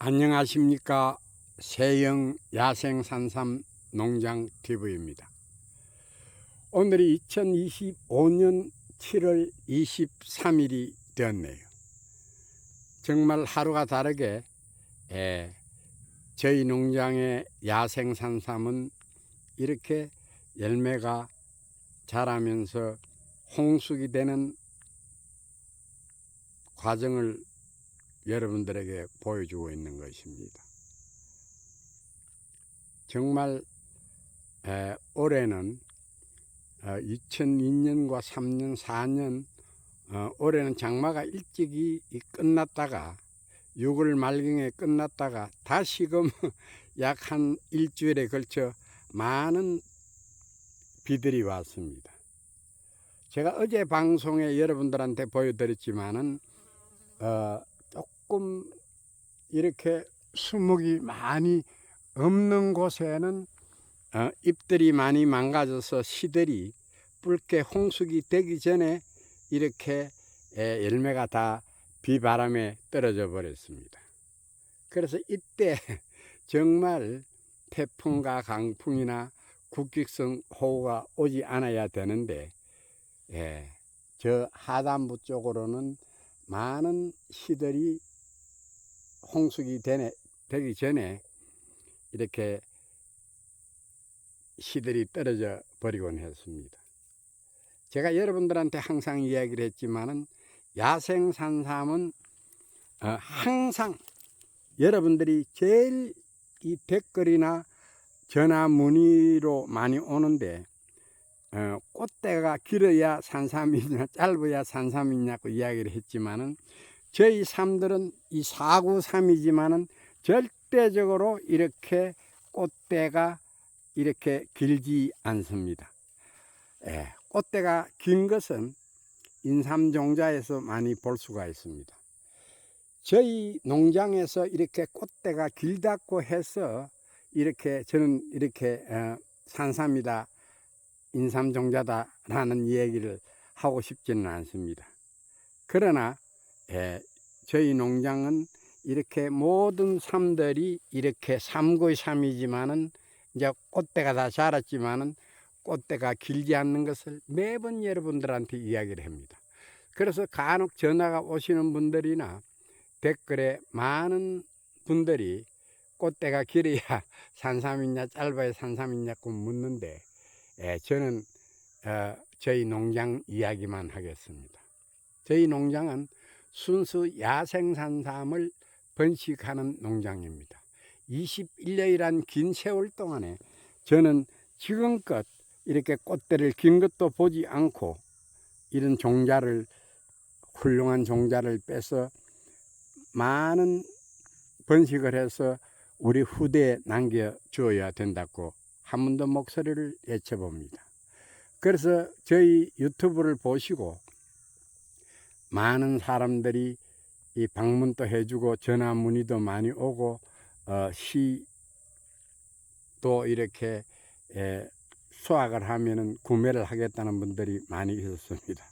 안녕하십니까 세영 야생산삼 농장 TV입니다. 오늘이 2025년 7월 23일이 되었네요. 정말 하루가 다르게 에, 저희 농장의 야생산삼은 이렇게 열매가 자라면서 홍숙이 되는 과정을 여러분들에게 보여주고 있는 것입니다. 정말 에, 올해는 어, 2002년과 3년, 4년 어, 올해는 장마가 일찍이 이 끝났다가 6월 말경에 끝났다가 다시금 약 한 일주일에 걸쳐 많은 비들이 왔습니다. 제가 어제 방송에 여러분들한테 보여드렸지만은 어, 조금 이렇게 수목이 많이 없는 곳에는 어, 잎들이 많이 망가져서 씨들이 붉게 홍숙이 되기 전에 이렇게 에, 열매가 다 비바람에 떨어져 버렸습니다. 그래서 이때 정말 태풍과 강풍이나 국직성 호우가 오지 않아야 되는데 예, 저 하단부 쪽으로는 많은 시들이 홍숙이 되네, 되기 전에 이렇게 시들이 떨어져 버리곤 했습니다. 제가 여러분들한테 항상 이야기를 했지만은 야생 산삼은 어, 항상 여러분들이 제일 이 댓글이나 전화 문의로 많이 오는데 어, 꽃대가 길어야 산삼이냐 짧아야 산삼이냐고 이야기를 했지만은 저희 삶들은 이 사구삼이지만은 절대적으로 이렇게 꽃대가 이렇게 길지 않습니다. 예, 꽃대가 긴 것은 인삼종자에서 많이 볼 수가 있습니다. 저희 농장에서 이렇게 꽃대가 길다고 해서 이렇게 저는 이렇게 어, 산삼이다 인삼종자다라는 얘기를 하고 싶지는 않습니다. 그러나 예, 저희 농장은 이렇게 모든 삶들이 이렇게 삼고의 삶이지만은 이제 꽃대가 다 자랐지만은 꽃대가 길지 않는 것을 매번 여러분들한테 이야기를 합니다. 그래서 간혹 전화가 오시는 분들이나 댓글에 많은 분들이 꽃대가 길어야 산삼이냐 짧아야 산삼이냐고 묻는데 예, 저는 어, 저희 농장 이야기만 하겠습니다. 저희 농장은 순수 야생산삼을 번식하는 농장입니다. 21년이란 긴 세월 동안에 저는 지금껏 이렇게 꽃대를 긴 것도 보지 않고 이런 종자를 훌륭한 종자를 빼서 많은 번식을 해서 우리 후대에 남겨 주어야 된다고 한 번 더 목소리를 외쳐봅니다. 그래서 저희 유튜브를 보시고 많은 사람들이 이 방문도 해주고 전화 문의도 많이 오고 어, 시도 이렇게 에, 수확을 하면은 구매를 하겠다는 분들이 많이 있었습니다.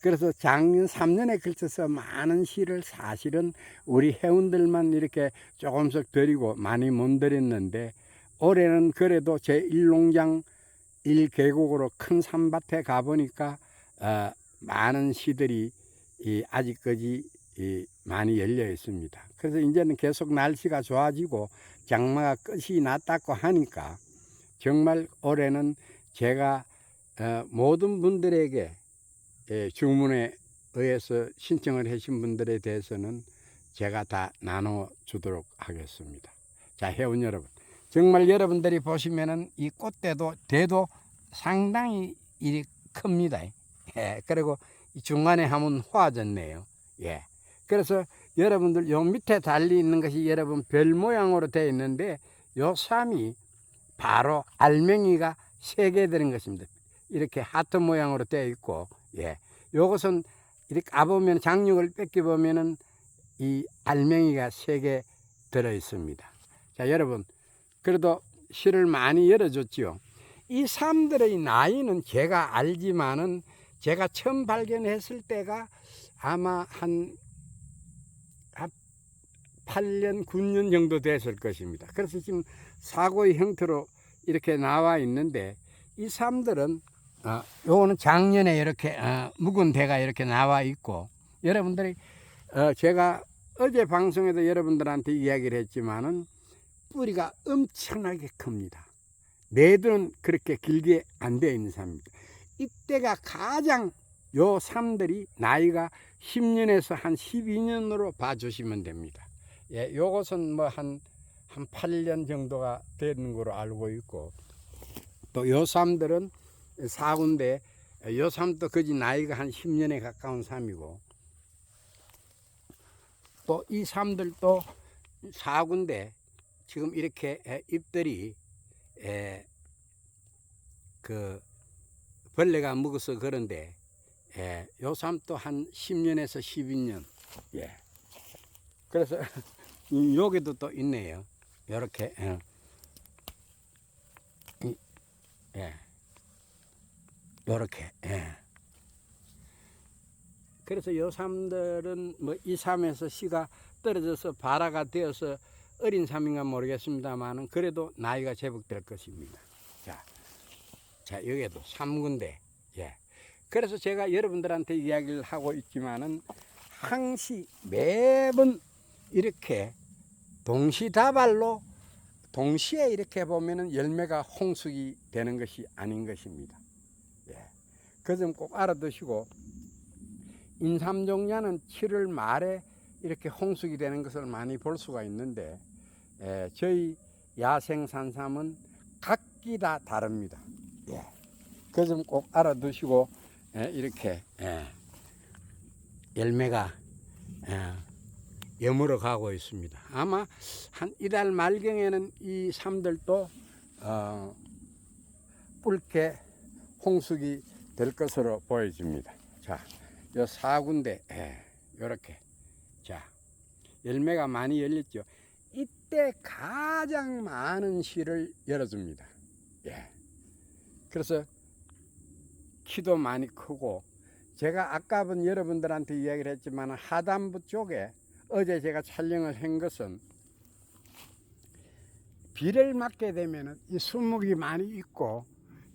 그래서 작년 3년에 걸쳐서 많은 시를 사실은 우리 회원들만 이렇게 조금씩 드리고 많이 못 드렸는데 올해는 그래도 제 1농장 1계곡으로 큰 산밭에 가보니까 어, 많은 시들이 이 아직까지 이 많이 열려 있습니다. 그래서 이제는 계속 날씨가 좋아지고 장마가 끝이 났다고 하니까 정말 올해는 제가 어, 모든 분들에게 예, 주문에 의해서 신청을 하신 분들에 대해서는 제가 다 나눠 주도록 하겠습니다. 자, 회원 여러분. 정말 여러분들이 보시면은 이 꽃대도 대도 상당히 일이 큽니다. 예, 그리고 이 중간에 하면 화졌네요. 예. 그래서 여러분들 요 밑에 달리 있는 것이 여러분 별 모양으로 되어 있는데 요 쌈이 바로 알맹이가 세개 들은 것입니다. 이렇게 하트 모양으로 되어 있고, 예. 요것은 이렇게 까보면 장육을 뺏겨 보면은 이 알맹이가 세 개 들어 있습니다. 자, 여러분. 그래도 실을 많이 열어줬지요. 이 삶들의 나이는 제가 알지만은 제가 처음 발견했을 때가 아마 한 8년, 9년 정도 됐을 것입니다. 그래서 지금 사고의 형태로 이렇게 나와 있는데 이 삶들은 어, 요거는 작년에 이렇게 어, 묵은 대가 이렇게 나와 있고 여러분들이 어, 제가 어제 방송에도 여러분들한테 이야기를 했지만은 뿌리가 엄청나게 큽니다. 매들은 그렇게 길게 안 되어 있는 삶입니다. 이때가 가장 요 삶들이 나이가 10년에서 한 12년으로 봐주시면 됩니다. 예, 요것은 뭐 한, 한 8년 정도가 되는 거로 알고 있고, 또 요 삶들은 사군데, 요 삶도 거지 나이가 한 10년에 가까운 삶이고, 또 이 삶들도 사군데, 지금 이렇게 에, 잎들이, 에, 그, 벌레가 먹어서 그런데, 예, 요 삶도 한 10년에서 12년. 예. 그래서 이- 여기도 또 있네요. 요렇게. 예. 이- 예. 요렇게. 예. 그래서 요 삶들은 뭐이 삶에서 씨가 떨어져서 발화가 되어서 어린 삶인가 모르겠습니다만은 그래도 나이가 제법 될 것입니다. 자, 자 여기에도 삼군데, 예. 그래서 제가 여러분들한테 이야기를 하고 있지만은 항시 매번 이렇게 동시다발로 동시에 이렇게 보면은 열매가 홍숙이 되는 것이 아닌 것입니다. 예. 그점 꼭 알아두시고 인삼종자는 7월 말에 이렇게 홍숙이 되는 것을 많이 볼 수가 있는데 예, 저희 야생산삼은 각기 다 다릅니다. 예. 그점꼭 알아두시고 예, 이렇게 예, 열매가 예, 여물어 가고 있습니다. 아마 한 이달 말경에는 이 삶들도 어, 붉게 홍숙이 될 것으로 보여집니다. 자, 요 사군데 예, 요렇게 자 열매가 많이 열렸죠. 이때 가장 많은 씨를 열어줍니다. 예. 그래서 키도 많이 크고 제가 아까는 여러분들한테 이야기를 했지만 하단부 쪽에 어제 제가 촬영을 한 것은 비를 맞게 되면은 이 수목이 많이 있고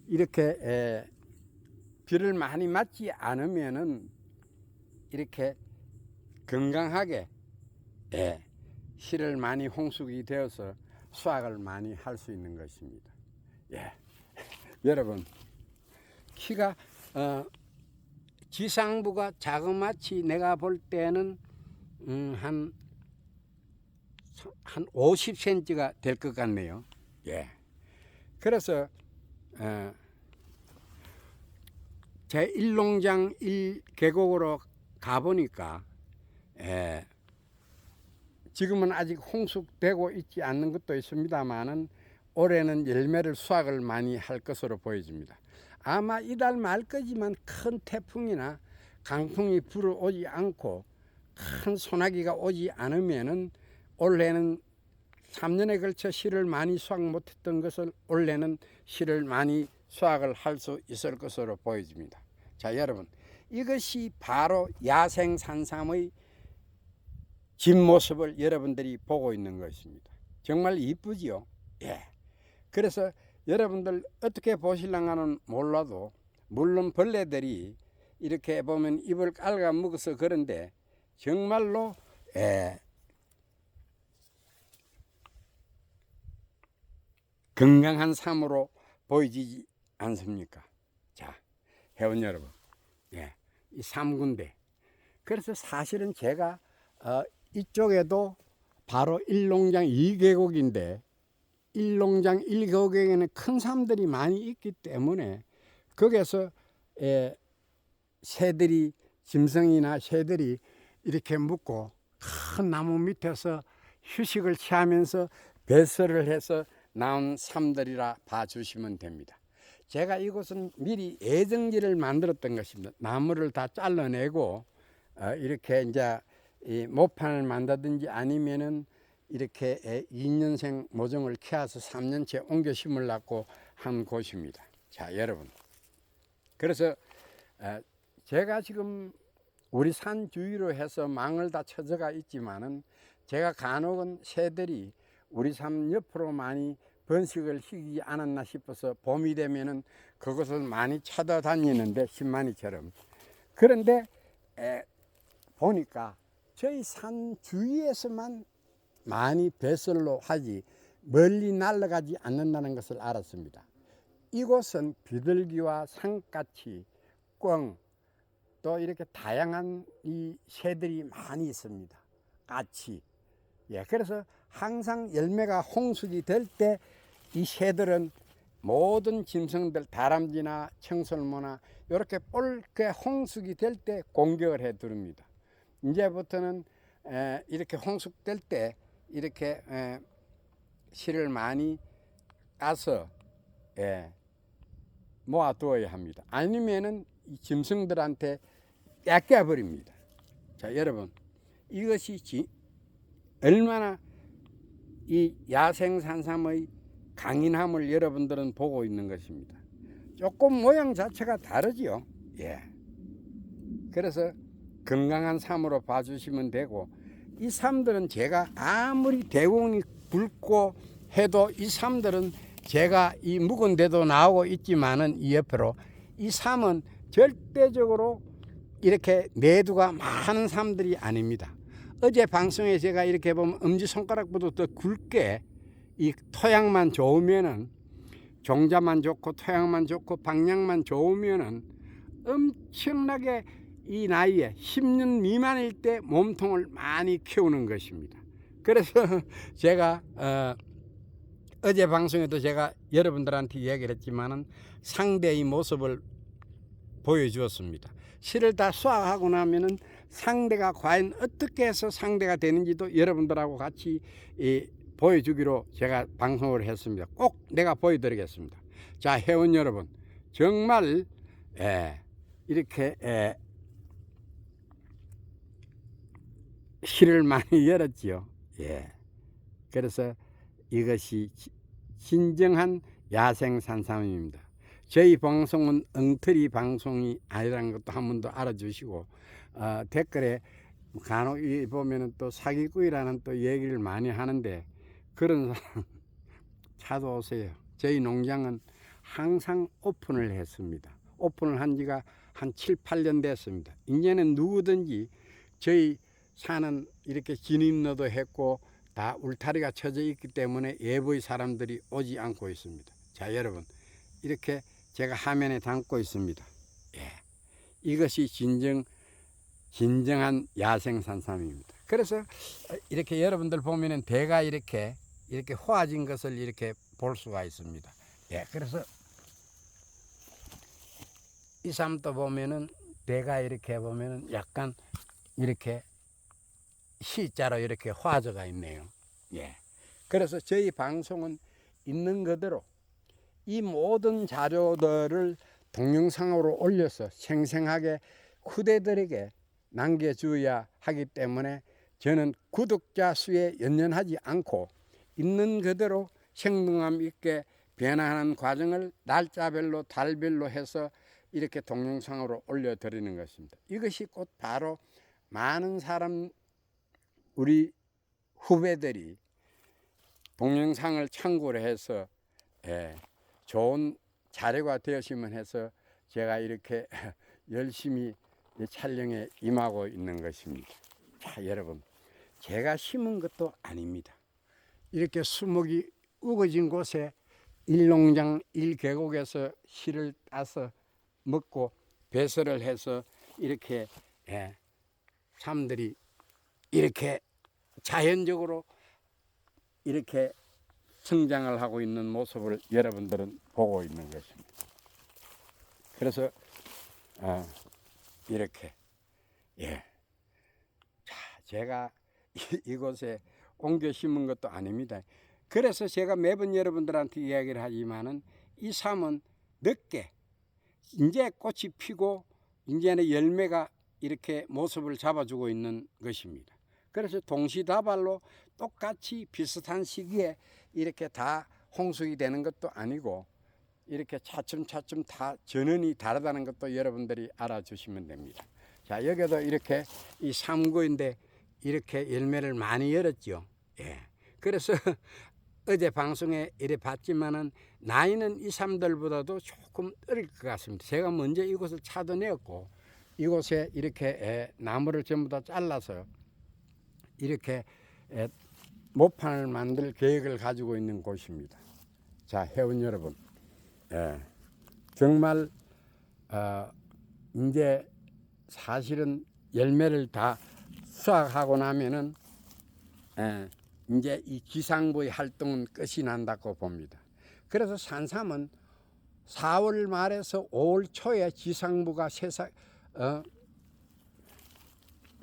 이렇게 에, 비를 많이 맞지 않으면은 이렇게 건강하게 예, 실을 많이 홍숙이 되어서 수확을 많이 할 수 있는 것입니다. 예. 여러분 키가 어, 지상부가 자그마치 내가 볼 때는 음, 한, 한 50cm가 될 것 같네요. 예. 그래서 어, 제 일농장 일 계곡으로 가보니까 예, 지금은 아직 홍숙되고 있지 않는 것도 있습니다만은 올해는 열매를 수확을 많이 할 것으로 보여집니다. 아마 이달 말까지만 큰 태풍이나 강풍이 불어오지 않고 큰 소나기가 오지 않으면은 올해는 3년에 걸쳐 실을 많이 수확 못했던 것을 올해는 실을 많이 수확을 할 수 있을 것으로 보여집니다. 자, 여러분, 이것이 바로 야생 산삼의 뒷모습을 여러분들이 보고 있는 것입니다. 정말 이쁘지요? 예. 그래서 여러분들 어떻게 보실랑가는 몰라도 물론 벌레들이 이렇게 보면 입을 깔아 먹어서 그런데 정말로 예, 건강한 삶으로 보이지 않습니까? 자, 회원 여러분, 예, 이 삼군데. 그래서 사실은 제가 어, 이쪽에도 바로 일농장 2계곡인데 일농장 1계곡에는 큰 삶들이 많이 있기 때문에 거기에서 예, 새들이 짐승이나 새들이 이렇게 묵고 큰 나무 밑에서 휴식을 취하면서 배설을 해서 나온 삶들이라 봐주시면 됩니다. 제가 이곳은 미리 애정지를 만들었던 것입니다. 나무를 다 잘라내고 어, 이렇게 이제 이 모판을 만다든지 아니면은 이렇게 2년생 모종을 키워서 3년째 옮겨 심으려고 한 곳입니다. 자, 여러분. 그래서 어, 제가 지금 우리 산 주위로 해서 망을 다 쳐져가 있지만은 제가 간혹은 새들이 우리 삶 옆으로 많이 번식을 시키지 않았나 싶어서 봄이 되면은 그것을 많이 찾아다니는데 신만이처럼 그런데 에, 보니까 저희 산 주위에서만 많이 배설로 하지 멀리 날아가지 않는다는 것을 알았습니다. 이곳은 비둘기와 상까치, 꿩, 또 이렇게 다양한 이 새들이 많이 있습니다. 까치. 예, 그래서 항상 열매가 홍숙이 될때 이 새들은 모든 짐승들 다람쥐나 청설모나 이렇게 뻘게 홍숙이 될때 공격을 해 두릅니다. 이제부터는 에, 이렇게 홍숙될 때 이렇게 에, 실을 많이 까서 예, 모아두어야 합니다. 아니면은 이 짐승들한테 뺏겨 버립니다. 자, 여러분 이것이 지, 얼마나 이 야생 산삼의 강인함을 여러분들은 보고 있는 것입니다. 조금 모양 자체가 다르지요. 예. 그래서 건강한 삶으로 봐주시면 되고 이 삶들은 제가 아무리 대공이 굵고 해도 이 삶들은 제가 이 묵은 데도 나오고 있지만은 이 옆으로 이 삶은 절대적으로 이렇게 내두가 많은 삶들이 아닙니다. 어제 방송에 제가 이렇게 보면 엄지 손가락보다 더 굵게 이 토양만 좋으면은 종자만 좋고 토양만 좋고 방향만 좋으면은 엄청나게 이 나이에 10년 미만일 때 몸통을 많이 키우는 것입니다. 그래서 제가 어, 어제 방송에도 제가 여러분들한테 이야기를 했지만은 상대의 모습을 보여주었습니다. 실을 다 수확하고 나면은 상대가 과연 어떻게 해서 상대가 되는지도 여러분들하고 같이 이, 보여주기로 제가 방송을 했습니다. 꼭 내가 보여드리겠습니다. 자, 회원 여러분, 정말 예, 이렇게 예, 실을 많이 열었지요. 예. 그래서 이것이 지- 진정한 야생 산삼입니다. 저희 방송은 엉터리 방송이 아니라는 것도 한 번 더 알아주시고 어, 댓글에 간혹 이 보면은 또 사기꾼이라는 또 얘기를 많이 하는데 그런 사람 찾아 오세요. 저희 농장은 항상 오픈을 했습니다. 오픈을 한 지가 한 7, 8년 됐습니다. 이제는 누구든지 저희 산은 이렇게 진입로도 했고 다 울타리가 쳐져 있기 때문에 예부의 사람들이 오지 않고 있습니다. 자, 여러분. 이렇게 제가 화면에 담고 있습니다. 예. 이것이 진정 진정한 야생 산삼입니다. 그래서 이렇게 여러분들 보면은 대가 이렇게 이렇게 호아진 것을 이렇게 볼 수가 있습니다. 예. 그래서 이 삶도 보면은 대가 이렇게 보면은 약간 이렇게 시자로 이렇게 화져가 있네요. 예. 그래서 저희 방송은 있는 그대로 이 모든 자료들을 동영상으로 올려서 생생하게 후대들에게 남겨주어야 하기 때문에 저는 구독자 수에 연연하지 않고 있는 그대로 생동감 있게 변화하는 과정을 날짜별로 달별로 해서 이렇게 동영상으로 올려드리는 것입니다. 이것이 곧 바로 많은 사람 우리 후배들이 동영상을 참고를 해서 예, 좋은 자료가 되었으면 해서 제가 이렇게 열심히 이 촬영에 임하고 있는 것입니다. 자, 여러분, 제가 심은 것도 아닙니다. 이렇게 수목이 우거진 곳에 일농장 일계곡에서 실을 따서 먹고 배설을 해서 이렇게 예, 사람들이 이렇게 자연적으로 이렇게 성장을 하고 있는 모습을 여러분들은 보고 있는 것입니다. 그래서 어, 이렇게 예, 자 제가 이, 이곳에 옮겨 심은 것도 아닙니다. 그래서 제가 매번 여러분들한테 이야기를 하지만은 이 삶은 늦게 이제 꽃이 피고 이제는 열매가 이렇게 모습을 잡아주고 있는 것입니다. 그래서 동시다발로 똑같이 비슷한 시기에 이렇게 다 홍숙이 되는 것도 아니고 이렇게 차츰차츰 다 전원이 다르다는 것도 여러분들이 알아주시면 됩니다. 자 여기도 이렇게 이 삼구인데 이렇게 열매를 많이 열었죠. 예. 그래서 어제 방송에 이래 봤지만은 나이는 이 사람들보다도 조금 어릴 것 같습니다. 제가 먼저 이곳을 찾아내었고 이곳에 이렇게 에, 나무를 전부 다 잘라서 이렇게 에, 모판을 만들 계획을 가지고 있는 곳입니다. 자, 회원 여러분, 예, 정말 어, 이제 사실은 열매를 다 수확하고 나면은 예, 이제 이 기상부의 활동은 끝이 난다고 봅니다. 그래서 산삼은 4월 말에서 5월 초에 지상부가 세상 어,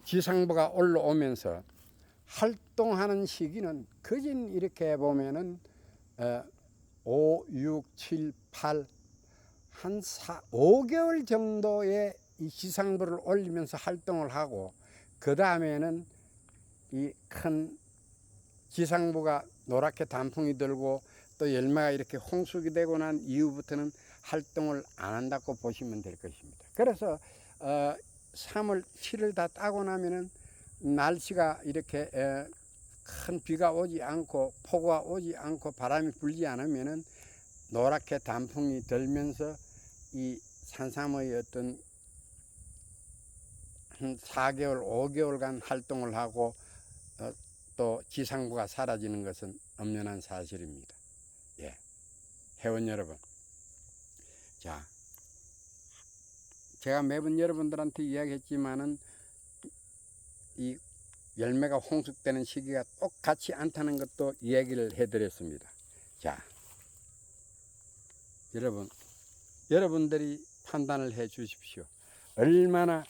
지상부가 올라오면서 활동하는 시기는 거진 이렇게 보면은 어, 5, 6, 7, 8, 한 4, 5개월 정도의 이 지상부를 올리면서 활동을 하고 그 다음에는 이 큰 지상부가 노랗게 단풍이 들고 또 열매가 이렇게 홍수기 되고 난 이후부터는 활동을 안 한다고 보시면 될 것입니다. 그래서 어, 3월 7일 다 따고 나면은 날씨가 이렇게 에, 큰 비가 오지 않고 폭우가 오지 않고 바람이 불지 않으면은 노랗게 단풍이 들면서 이 산삼의 어떤 한 4개월, 5개월간 활동을 하고 어, 또 지상부가 사라지는 것은 엄연한 사실입니다. 예. 회원 여러분. 자. 제가 매번 여러분들한테 이야기했지만은 이 열매가 홍숙되는 시기가 똑같이 않다는 것도 이야기를 해드렸습니다. 자, 여러분, 여러분들이 판단을 해 주십시오. 얼마나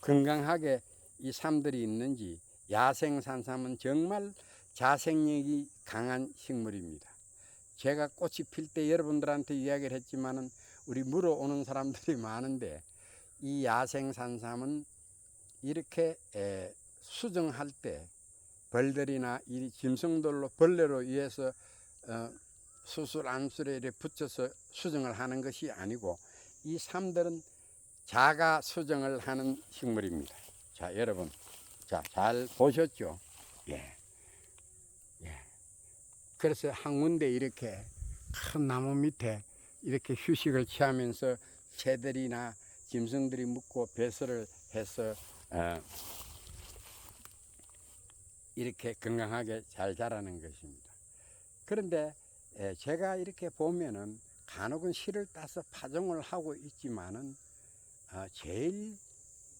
건강하게 이 삶들이 있는지 야생 산삼은 정말 자생력이 강한 식물입니다. 제가 꽃이 필 때 여러분들한테 이야기를 했지만은 우리 물어오는 사람들이 많은데 이 야생 산삼은 이렇게 에, 수정할 때 벌들이나 이 짐승들로 벌레로 의해서 어, 수술 암술에 붙여서 수정을 하는 것이 아니고 이 삶들은 자가 수정을 하는 식물입니다. 자, 여러분. 자, 잘 보셨죠? 예. 예. 그래서 항문대 이렇게 큰 나무 밑에 이렇게 휴식을 취하면서 새들이나 짐승들이 묵고 배설을 해서 어, 이렇게 건강하게 잘 자라는 것입니다. 그런데 에, 제가 이렇게 보면은 간혹은 실을 따서 파종을 하고 있지만은 어, 제일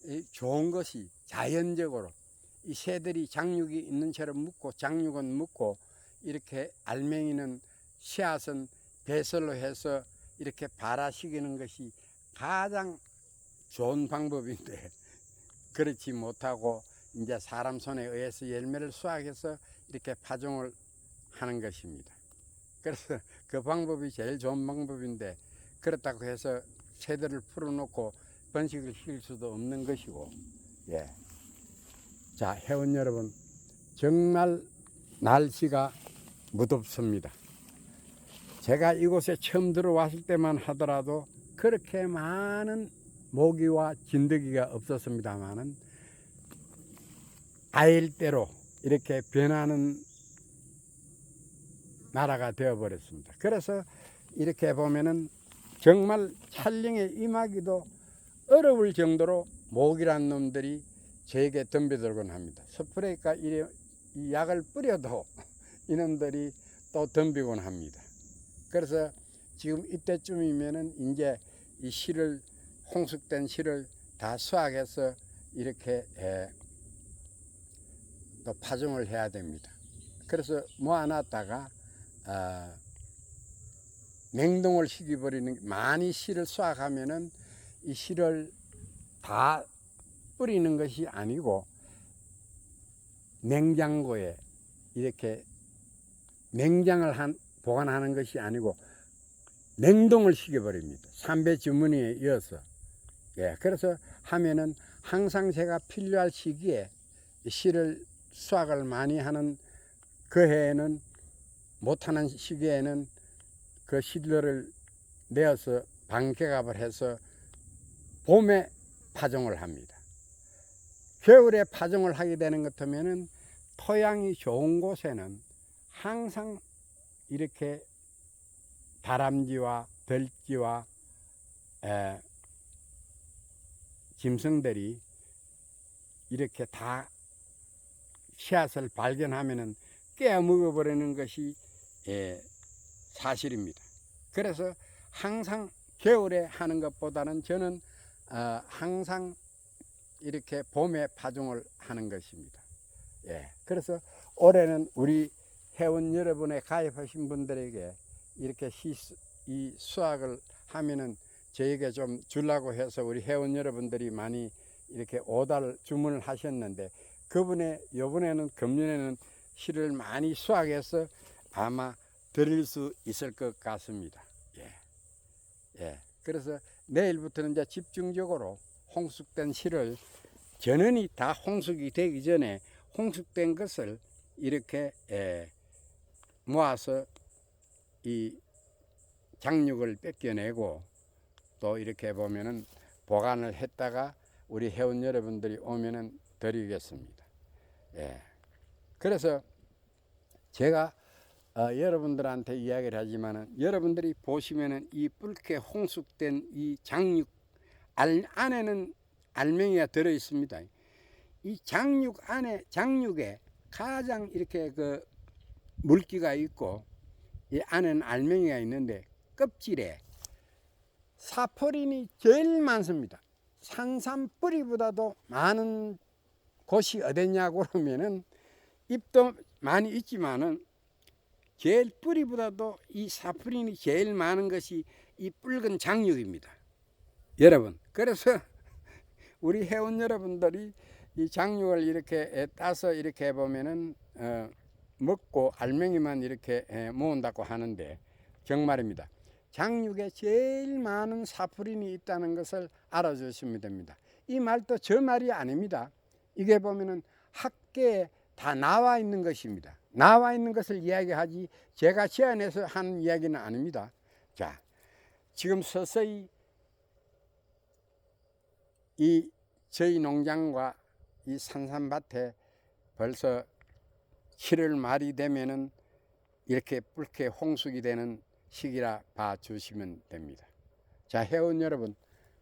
이 좋은 것이 자연적으로 이 새들이 장육이 있는 채로 묻고 장육은 묻고 이렇게 알맹이는 씨앗은 배설로 해서 이렇게 발화시키는 것이 가장 좋은 방법인데 그렇지 못하고 이제 사람 손에 의해서 열매를 수확해서 이렇게 파종을 하는 것입니다. 그래서 그 방법이 제일 좋은 방법인데 그렇다고 해서 새들을 풀어놓고 번식을 시킬 수도 없는 것이고 예. 자 회원 여러분 정말 날씨가 무덥습니다. 제가 이곳에 처음 들어왔을 때만 하더라도 그렇게 많은 모기와 진드기가 없었습니다만은 아일대로 이렇게 변하는 나라가 되어버렸습니다. 그래서 이렇게 보면은 정말 촬영에 임하기도 어려울 정도로 모기란 놈들이 저에게 덤벼들곤 합니다. 스프레이가 이래 이 약을 뿌려도 이놈들이 또 덤비곤 합니다. 그래서 지금 이때쯤이면은 이제 이 실을 홍숙된 실을 다 수확해서 이렇게 에, 또 파종을 해야 됩니다. 그래서 모아놨다가 어, 냉동을 시켜버리는 많이 실을 수확하면은 이 실을 다 뿌리는 것이 아니고 냉장고에 이렇게 냉장을 한, 보관하는 것이 아니고 냉동을 시켜버립니다. 삼배 주머니에 이어서. 예, 그래서 하면은 항상 제가 필요할 시기에 실을 수확을 많이 하는 그 해에는 못하는 시기에는 그 실들을 내어서 방개갑을 해서 봄에 파종을 합니다. 겨울에 파종을 하게 되는 것 같으면은 토양이 좋은 곳에는 항상 이렇게 다람쥐와 들쥐와 에, 짐승들이 이렇게 다 씨앗을 발견하면은 깨어 먹어 버리는 것이 예, 사실입니다. 그래서 항상 겨울에 하는 것보다는 저는 어, 항상 이렇게 봄에 파종을 하는 것입니다. 예, 그래서 올해는 우리 회원 여러분에 가입하신 분들에게 이렇게 시, 이 수확을 하면은 저에게 좀 주려고 해서 우리 회원 여러분들이 많이 이렇게 오달 주문을 하셨는데 그분의 요번에는 금년에는 실을 많이 수확해서 아마 드릴 수 있을 것 같습니다. 예. 예. 그래서 내일부터는 이제 집중적으로 홍숙된 실을 전원이 다 홍숙이 되기 전에 홍숙된 것을 이렇게 예, 모아서 이 장육을 뺏겨내고 또 이렇게 보면은 보관을 했다가 우리 회원 여러분들이 오면은 드리겠습니다. 예. 그래서 제가 어, 여러분들한테 이야기를 하지만은 여러분들이 보시면은 이 붉게 홍숙된 이 장육 알, 안에는 알맹이가 들어 있습니다. 이 장육 안에 장육에 가장 이렇게 그 물기가 있고 이 안에는 알맹이가 있는데 껍질에 사포린이 제일 많습니다. 산삼 뿌리보다도 많은 곳이 어딨냐고 그러면은 잎도 많이 있지만은 제일 뿌리보다도 이 사포린이 제일 많은 것이 이 붉은 장육입니다. 여러분, 그래서 우리 회원 여러분들이 이 장육을 이렇게 따서 이렇게 보면은 어, 먹고 알맹이만 이렇게 에, 모은다고 하는데 정말입니다. 장육에 제일 많은 사푸린이 있다는 것을 알아주시면 됩니다. 이 말도 저 말이 아닙니다. 이게 보면은 학계에 다 나와 있는 것입니다. 나와 있는 것을 이야기하지 제가 제안해서 하는 이야기는 아닙니다. 자, 지금 서서히 이 저희 농장과 이 산삼밭에 벌써 7월 말이 되면은 이렇게 붉게 홍숙이 되는 시기라 봐 주시면 됩니다. 자, 회원 여러분,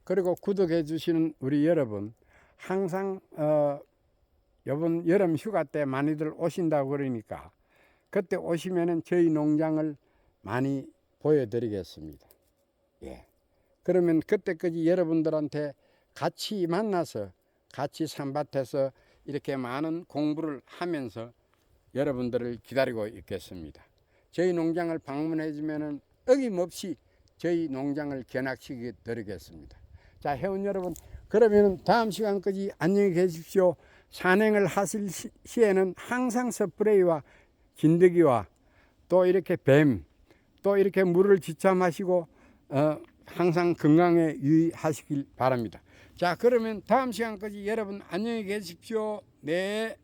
그리고 구독해 주시는 우리 여러분, 항상 어, 이번 여름 휴가 때 많이들 오신다고 그러니까 그때 오시면은 저희 농장을 많이 보여드리겠습니다. 예. 그러면 그때까지 여러분들한테 같이 만나서 같이 산밭에서 이렇게 많은 공부를 하면서 여러분들을 기다리고 있겠습니다. 저희 농장을 방문해 주면은 어김없이 저희 농장을 견학시켜 드리겠습니다. 자, 회원 여러분, 그러면 다음 시간까지 안녕히 계십시오. 산행을 하실 시- 시에는 항상 스프레이와 진드기와 또 이렇게 뱀, 또 이렇게 물을 지참하시고 어, 항상 건강에 유의하시길 바랍니다. 자, 그러면 다음 시간까지 여러분 안녕히 계십시오. 네.